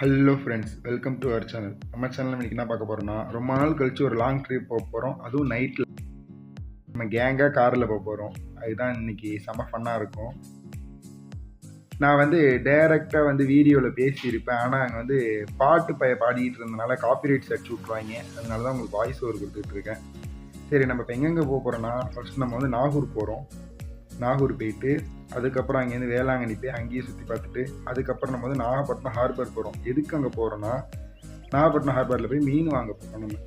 Hello friends welcome to our channel நம்ம channel இன்னைக்கு என்ன பார்க்க போகிறோம்னா ரொம்ப நாள் கழித்து ஒரு லாங் ட்ரிப் போக போகிறோம் அதுவும் நைட்டில் நம்ம கேங்காக காரில் போக போகிறோம் அதுதான் இன்னைக்கு செம்ம ஃபன்னாக இருக்கும். நான் வந்து டைரெக்டாக வந்து வீடியோவில் பேசியிருப்பேன். ஆனால் அங்கே வந்து பாட்டு பய பாடிக்கிட்டு இருந்தனால காப்பிரைட் அடிச்சு விட்ருவாங்க அதனால தான் உங்களுக்கு வாய்ஸ் ஓவர் கொடுத்துட்ருக்கேன் சரி நம்ம இப்போ எங்கெங்கே போக போகிறோன்னா ஃபர்ஸ்ட் நம்ம வந்து நாகூர் போகிறோம் நாகூர் போயிட்டு அதுக்கப்புறம் அங்கேருந்து வேளாங்கண்ணி போய் அங்கேயே சுற்றி பார்த்துட்டு அதுக்கப்புறம் நம்ம வந்து நாகப்பட்டினம் ஹார்பர் போகிறோம் எதுக்கு அங்கே போகிறோன்னா நாகப்பட்டினம் ஹார்பரில் போய் மீன் வாங்க போகிறோம் நம்ம.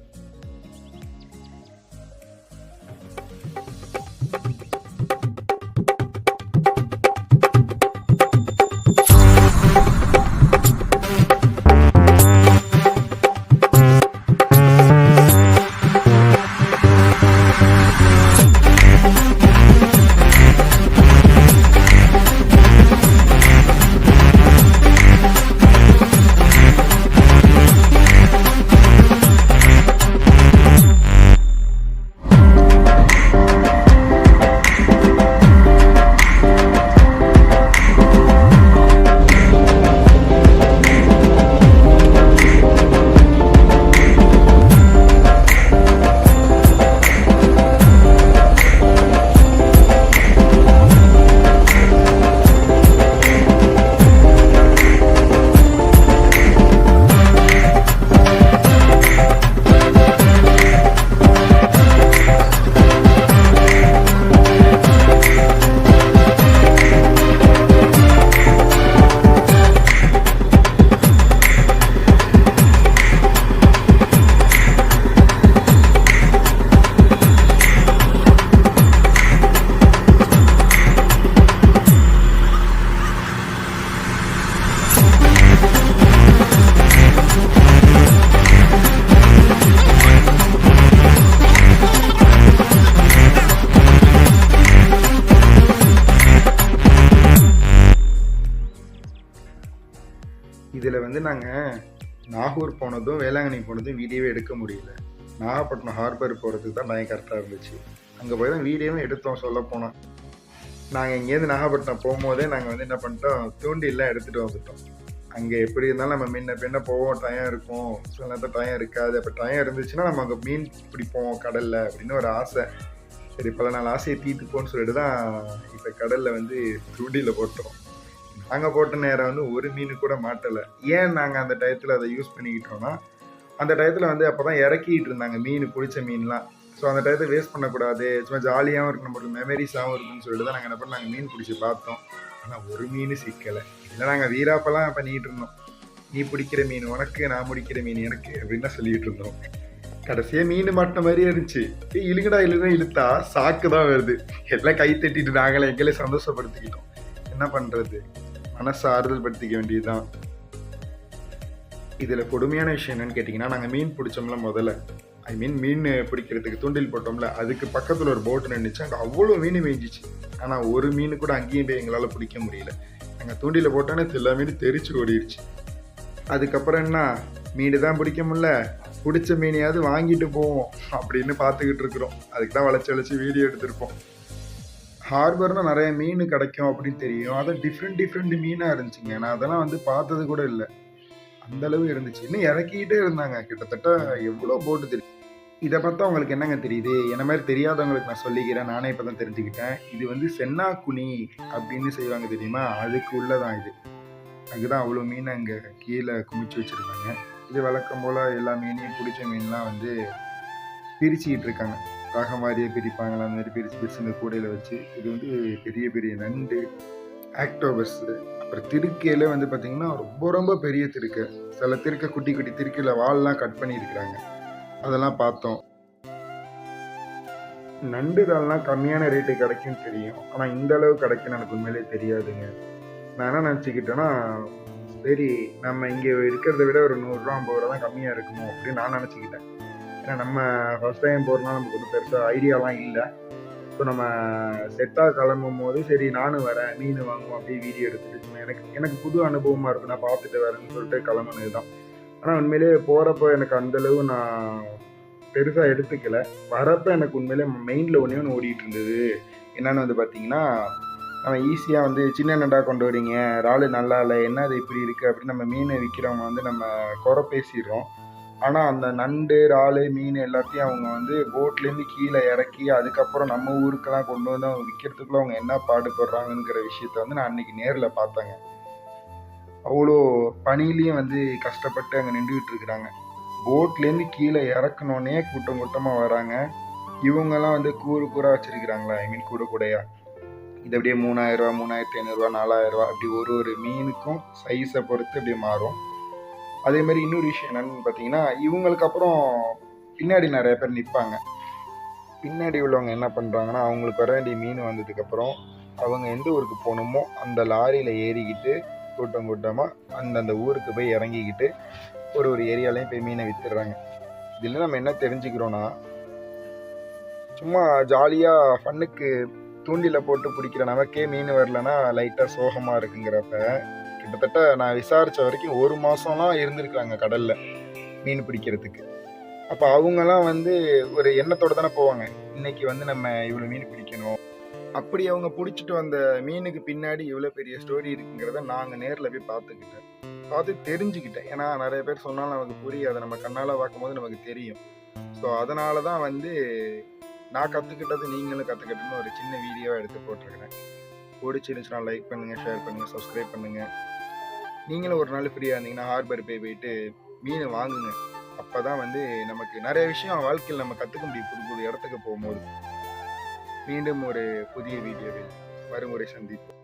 இதில் வந்து நாங்கள் நாகூர் போனதும் வேளாங்கண்ணி போனதும் வீடியோவே எடுக்க முடியல. நாகப்பட்டினம் ஹார்பர் போகிறதுக்கு தான் டைம் கரெக்டாக இருந்துச்சு. அங்கே போய் தான் வீடியோவும் எடுத்தோம் சொல்ல போனோம் நாங்கள் இங்கேருந்து நாகப்பட்டினம் போகும்போதே நாங்கள் வந்து என்ன பண்ணிட்டோம் தூண்டிலாம் எடுத்துகிட்டு வந்துட்டோம். அங்கே எப்படி இருந்தாலும் நம்ம முன்ன பின்ன போவோம் டயம் இருக்கும். சில நேரத்தில் டயம் இருக்காது. அப்போ டயம் இருந்துச்சுன்னா நம்ம அங்கே மீன் பிடிப்போம் கடலில் அப்படின்னு ஒரு ஆசை. சரி பல நாள் ஆசையை தீர்த்துப்போன்னு சொல்லிட்டு தான் இப்போ கடலில் வந்து தூண்டியில் போட்டோம். நாங்கள் போட்ட நேரம் வந்து ஒரு மீன் கூட மாட்டலை. ஏன் நாங்கள் அந்த டயத்தில் அதை யூஸ் பண்ணிக்கிட்டோம்னா அந்த டயத்தில் வந்து அப்போ தான் இறக்கிட்டு இருந்தாங்க மீன் பிடிச்ச மீன்லாம். ஸோ அந்த டயத்தை வேஸ்ட் பண்ணக்கூடாது. சும்மா ஜாலியாகவும் இருக்கும் நம்மளுக்கு மெமரிஸாகவும் இருக்குன்னு சொல்லிட்டு தான் நாங்கள் என்ன பண்ணோம் நாங்கள் மீன் பிடிச்சி பார்த்தோம். ஆனால் ஒரு மீன் சிக்கலை. இல்லை நாங்கள் வீராப்பெல்லாம் பண்ணிக்கிட்டு இருந்தோம். நீ பிடிக்கிற மீன் உனக்கு நான் பிடிக்கிற மீன் எனக்கு அப்படின்னு தான் சொல்லிட்டு இருந்தோம். கடைசியாக மீன் மாட்டின மாதிரியே இருந்துச்சு. இழுகடா இழுங்கடா இழுத்தா சாக்கு தான் வருது. எல்லாம் கை தட்டிட்டு நாங்களே எங்களே சந்தோஷப்படுத்திக்கிட்டோம். என்ன பண்ணுறது மனசை ஆறுதல் படுத்திக்க வேண்டியதுதான். இதில் கொடுமையான விஷயம் என்னன்னு கேட்டிங்கன்னா நாங்கள் மீன் பிடிச்சோம்ல முதல்ல. ஐ மீன் மீன் பிடிக்கிறதுக்கு தூண்டில் போட்டோம்ல அதுக்கு பக்கத்தில் ஒரு போட்டு நின்றுச்சு அங்கே அவ்வளோ மீன் மேய்ஞ்சிச்சு. ஆனால் ஒரு மீன் கூட அங்கேயும் போய் எங்களால் பிடிக்க முடியல. நாங்கள் தூண்டில் போட்டோன்னே எல்லா மீன் தெரிச்சு ஓடிடுச்சு அதுக்கப்புறம் என்ன? மீன் தான் பிடிக்க முடியல. பிடிச்ச மீனையாவது வாங்கிட்டு போவோம் அப்படின்னு பார்த்துக்கிட்டு இருக்கிறோம். அதுக்கு தான் வளைச்சி வளைச்சி வீடியோ எடுத்திருப்போம். ஹார்பர்னால் நிறைய மீன் கிடைக்கும் அப்படின்னு தெரியும். அதை டிஃப்ரெண்ட் டிஃப்ரெண்ட் மீனாக இருந்துச்சுங்க. நான் அதெல்லாம் வந்து பார்த்தது கூட இல்லை. அந்த அளவு இருந்துச்சு. இன்னும் இறக்கிக்கிட்டே இருந்தாங்க. கிட்டத்தட்ட எவ்வளோ போட்டு தெரியும் இதை பார்த்தா உங்களுக்கு என்னங்க தெரியுது? என்ன மாதிரி தெரியாதவங்களுக்கு நான் சொல்லிக்கிறேன். நானே இப்போ தான் தெரிஞ்சுக்கிட்டேன். இது வந்து சென்னாக்குனி அப்படின்னு செய்வாங்க தெரியுமா? அதுக்கு உள்ளதான் இது. அதுதான் அவ்வளோ மீன் அங்கே கீழே குமிச்சு வச்சுருக்காங்க. இது வழக்கம் போல் எல்லா மீனையும் பிடிச்ச மீன்லாம் வந்து பிரிச்சுக்கிட்டு இருக்காங்க. ரகம் மாதிரியே பிரிப்பாங்களா அந்த மாதிரி பிரிச்சு பிரித்து இந்த கூடையில் வச்சு. இது வந்து பெரிய பெரிய நண்டு ஆக்டோபஸ். அப்புறம் திருக்கையில் வந்து பார்த்திங்கன்னா ரொம்ப ரொம்ப பெரிய திருக்கை. சில திருக்கை குட்டி குட்டி திருக்கையில் வால்லாம் கட் பண்ணியிருக்கிறாங்க. அதெல்லாம் பார்த்தோம். நண்டு இறால்லாம் கம்மியான ரேட்டு கிடைக்கும்னு தெரியும். ஆனால் இந்த அளவு கிடைக்கும் எனக்கு உண்மையிலே தெரியாதுங்க. நான் என்ன நினச்சிக்கிட்டேன்னா சரி நம்ம இங்கே இருக்கிறத விட ஒரு நூறுரூவா ஐம்பது ரூபா தான் கம்மியாக இருக்குமோ அப்படின்னு நான் நினச்சிக்கிட்டேன். ஏன்னா நம்ம ஃபர்ஸ்ட் டைம் போகிறதுனால நமக்கு ஒன்றும் பெருசாக ஐடியாலாம் இல்லை. ஸோ நம்ம செட்டாக கிளம்பும் போது சரி நானும் வரேன். மீன் வாங்குவோம் அப்படியே வீடியோ எடுத்துட்டு எனக்கு எனக்கு புது அனுபவமாக இருக்கும் நான் பார்த்துட்டு வரேன்னு சொல்லிட்டு கிளம்புனது தான் ஆனால் உண்மையிலே போகிறப்போ எனக்கு அந்தளவு நான் பெருசாக எடுத்துக்கல. வரப்போ எனக்கு உண்மையிலே மெயினில் ஒன்றே ஒன்று ஓடிட்டு இருந்தது. என்னென்னு வந்து பார்த்தீங்கன்னா நம்ம ஈஸியாக வந்து சின்ன நண்டா கொண்டு வரீங்க? இறாலு நல்லா இல்லை. என்ன அது இப்படி இருக்குது அப்படின்னு நம்ம மீனை விற்கிறவங்க வந்து நம்ம குறை பேசிடுறோம். ஆனால் அந்த நண்டு இறாலு மீன் எல்லாத்தையும் அவங்க வந்து போட்லேருந்து கீழே இறக்கி அதுக்கப்புறம் நம்ம ஊருக்கெல்லாம் கொண்டு வந்து அவங்க விற்கிறதுக்குள்ள அவங்க என்ன பாடுபடுறாங்கங்கிற விஷயத்த வந்து நான் அன்றைக்கி நேரில் பார்த்தேங்க. அவ்வளோ பனிலையும் வந்து கஷ்டப்பட்டு அங்கே நின்றுக்கிட்டு இருக்கிறாங்க. போட்லேருந்து கீழே இறக்கணுன்னே கூட்டம் கூட்டமாக வராங்க. இவங்கெல்லாம் வந்து கூறு கூறாக வச்சுருக்கிறாங்களா? ஐ மீன் கூட கூடையா? இது அப்படியே மூணாயிரரூவா மூணாயிரத்தி ஐநூறுரூவா நாலாயிரரூவா அப்படி ஒரு ஒரு மீனுக்கும் சைஸை பொறுத்து அப்படியே மாறும். அதே மாதிரி இன்னொரு விஷயம் என்னன்னு பார்த்தீங்கன்னா இவங்களுக்கு அப்புறம் பின்னாடி நிறைய பேர் நிற்பாங்க பின்னாடி உள்ளவங்க என்ன பண்ணுறாங்கன்னா அவங்களுக்கு வர வேண்டிய மீன் வந்ததுக்கப்புறம் அவங்க எந்த ஊருக்கு போகணுமோ அந்த லாரியில் ஏறிக்கிட்டு கூட்டம் கூட்டமாக அந்தந்த ஊருக்கு போய் இறங்கிக்கிட்டு ஒரு ஒரு ஏரியாலையும் போய் மீனை வித்துடுறாங்க. இதில் நம்ம என்ன தெரிஞ்சுக்கிறோன்னா சும்மா ஜாலியாக ஃபன்னுக்கு தூண்டில போட்டு பிடிக்கிற நமக்கே மீன் வரலன்னா லைட்டாக சோகமாக இருக்குங்கிறப்ப கிட்டத்தட்ட நான் விசாரித்த வரைக்கும் ஒரு மாதம்லாம் இருந்திருக்காங்க கடலில் மீன் பிடிக்கிறதுக்கு. அப்போ அவங்கெல்லாம் வந்து ஒரு எண்ணத்தோடு தானே போவாங்க. இன்னைக்கு வந்து நம்ம இவ்வளோ மீன் பிடிக்கணும். அப்படி அவங்க பிடிச்சிட்டு வந்த மீனுக்கு பின்னாடி இவ்வளோ பெரிய ஸ்டோரி இருக்குங்கிறத நாங்கள் நேரில் போய் பார்த்துக்கிட்டேன். பார்த்து தெரிஞ்சுக்கிட்டேன். ஏன்னா நிறைய பேர் சொன்னாலும் நமக்கு புரியாது. நம்ம கண்ணால் பார்க்கும்போது நமக்கு தெரியும். ஸோ அதனால தான் வந்து நான் கற்றுக்கிட்டது நீங்களும் கற்றுக்கிட்டோன்னு ஒரு சின்ன வீடியோவாக எடுத்து போட்டிருக்கிறேன். பிடிச்சிருந்துச்சுன்னா லைக் பண்ணுங்கள் ஷேர் பண்ணுங்கள் சப்ஸ்கிரைப் பண்ணுங்கள் நீங்களும் ஒரு நாள் ஃப்ரீயாக இருந்தீங்கன்னா ஹார்பர் போய் போயிட்டு மீன் வாங்குங்க. அப்போ தான் வந்து நமக்கு நிறைய விஷயம் வாழ்க்கையில் நம்ம கற்றுக்க முடியும். புது புது இடத்துக்கு போகும்போது. மீண்டும் ஒரு புதிய வீடியோவில் மறுமுறை சந்திப்போம்.